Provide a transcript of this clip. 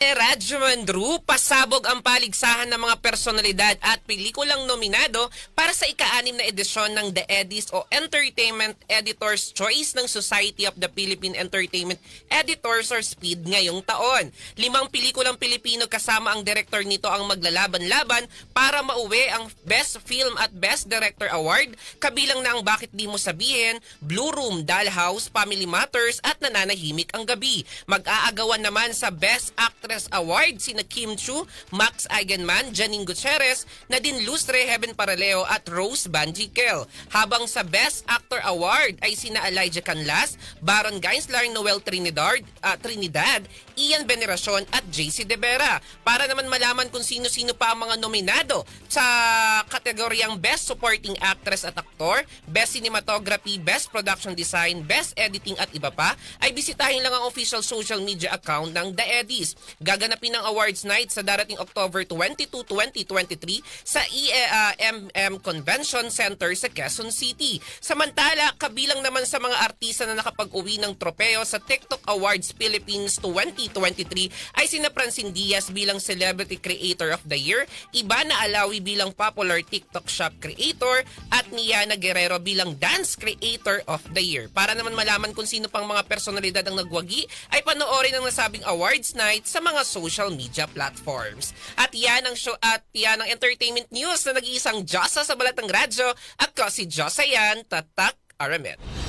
Eh, Radyo Mandru, pasabog ang paligsahan ng mga personalidad at pelikulang nominado para sa ika-anim na edisyon ng The Eddies o Entertainment Editor's Choice ng Society of the Philippine Entertainment Editors or SPEED ngayong taon. Limang pelikulang Pilipino kasama ang director nito ang maglalaban-laban para mauwi ang Best Film at Best Director Award, kabilang na ang Bakit Di Mo Sabihin, Blue Room, Dollhouse, Family Matters at Nananahimik ang Gabi. Mag-aagawan naman sa Best Actress Award sina Kim Chu, Max Eigenman, Janine Gutierrez, Nadine Lustre, Heaven Paraleo at Rose Banjikel. Habang sa Best Actor Award ay sina Elijah Canlas, Baron Gainslar, Noel Trinidad, ah, Trinidad, Ian Veneracion at JC De Vera. Para naman malaman kung sino-sino pa ang mga nominado sa kategoryang Best Supporting Actress at Actor, Best Cinematography, Best Production Design, Best Editing at iba pa, ay bisitahin lang ang official social media account ng The Eddies. Gaganapin ang awards night sa darating October 22, 2023 sa IEM Convention Center sa Quezon City. Samantala, kabilang naman sa mga artista na nakapag-uwi ng tropeo sa TikTok Awards Philippines 2023 ay sina Francine Diaz bilang Celebrity Creator of the Year, Ibana Alawi bilang Popular TikTok Shop Creator, at Niana Guerrero bilang Dance Creator of the Year. Para naman malaman kung sino pang mga personalidad ang nagwagi, ay panoorin ang nasabing awards night sa mga social media platforms. At yan ang show at yan ang entertainment news na nag-iisang Diyosa sa Balatang Radyo. Ako si Diyosa yan, Tatak Aramet.